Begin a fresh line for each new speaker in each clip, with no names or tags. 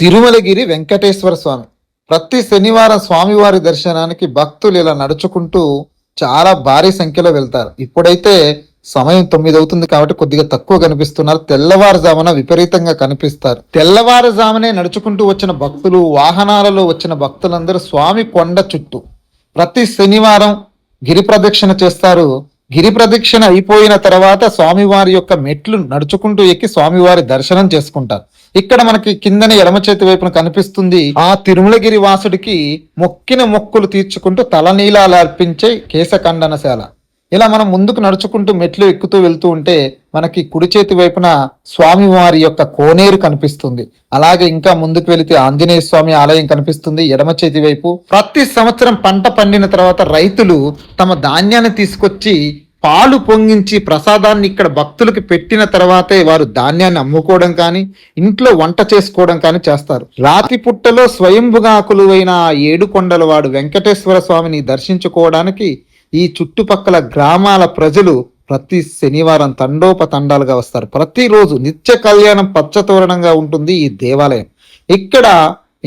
తిరుమలగిరి వెంకటేశ్వర స్వామి. ప్రతి శనివారం స్వామివారి దర్శనానికి భక్తులు ఇలా నడుచుకుంటూ చాలా భారీ సంఖ్యలో వెళ్తారు. ఇప్పుడైతే సమయం తొమ్మిది అవుతుంది కాబట్టి కొద్దిగా తక్కువ కనిపిస్తున్నారు. తెల్లవారుజామున విపరీతంగా కనిపిస్తారు. తెల్లవారుజామునే నడుచుకుంటూ వచ్చిన భక్తులు వాహనాలలో వచ్చిన భక్తులందరూ స్వామి కొండ చుట్టూ ప్రతి శనివారం గిరి ప్రదక్షిణ చేస్తారు. గిరి ప్రదక్షిణ అయిపోయిన తర్వాత స్వామివారి యొక్క మెట్లు నడుచుకుంటూ ఎక్కి స్వామివారి దర్శనం చేసుకుంటారు. ఇక్కడ మనకి కిందనే ఎడమ చేతి వైపున కనిపిస్తుంది ఆ తిరుమలగిరి వాసుడికి మొక్కిన మొక్కులు తీర్చుకుంటూ తలనీలాలు అర్పించే కేశఖండనశాల. ఇలా మనం ముందుకు నడుచుకుంటూ మెట్లు ఎక్కుతూ వెళ్తూ ఉంటే మనకి కుడి చేతి వైపున స్వామివారి యొక్క కోనేరు కనిపిస్తుంది. అలాగే ఇంకా ముందుకు వెళితే ఆంజనేయ స్వామి ఆలయం కనిపిస్తుంది ఎడమ చేతి వైపు. ప్రతి సంవత్సరం పంట పండిన తర్వాత రైతులు తమ ధాన్యాన్ని తీసుకొచ్చి పాలు పొంగించి ప్రసాదాన్ని ఇక్కడ భక్తులకు పెట్టిన తర్వాతే వారు ధాన్యాన్ని అమ్ముకోవడం కానీ ఇంట్లో వంట చేసుకోవడం కానీ చేస్తారు. రాతి పుట్టలో స్వయంభుగాకులు అయిన ఆ ఏడు కొండల వాడు వెంకటేశ్వర స్వామిని దర్శించుకోవడానికి ఈ చుట్టుపక్కల గ్రామాల ప్రజలు ప్రతి శనివారం తండోపతండాలుగా వస్తారు. ప్రతిరోజు నిత్య కళ్యాణం పచ్చతోరణంగా ఉంటుంది ఈ దేవాలయం. ఇక్కడ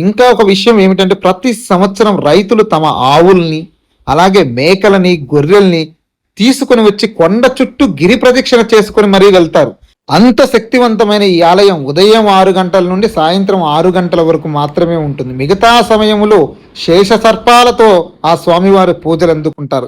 ఇంకా ఒక విషయం ఏమిటంటే ప్రతి సంవత్సరం రైతులు తమ ఆవుల్ని అలాగే మేకలని గొర్రెల్ని తీసుకుని వచ్చి కొండ చుట్టూ గిరి ప్రదక్షిణ చేసుకుని మరీ వెళ్తారు. అంత శక్తివంతమైన ఈ ఆలయం ఉదయం ఆరు గంటల నుండి సాయంత్రం ఆరు గంటల వరకు మాత్రమే ఉంటుంది. మిగతా సమయంలో శేష సర్పాలతో ఆ స్వామివారి పూజలు అందుకుంటారు.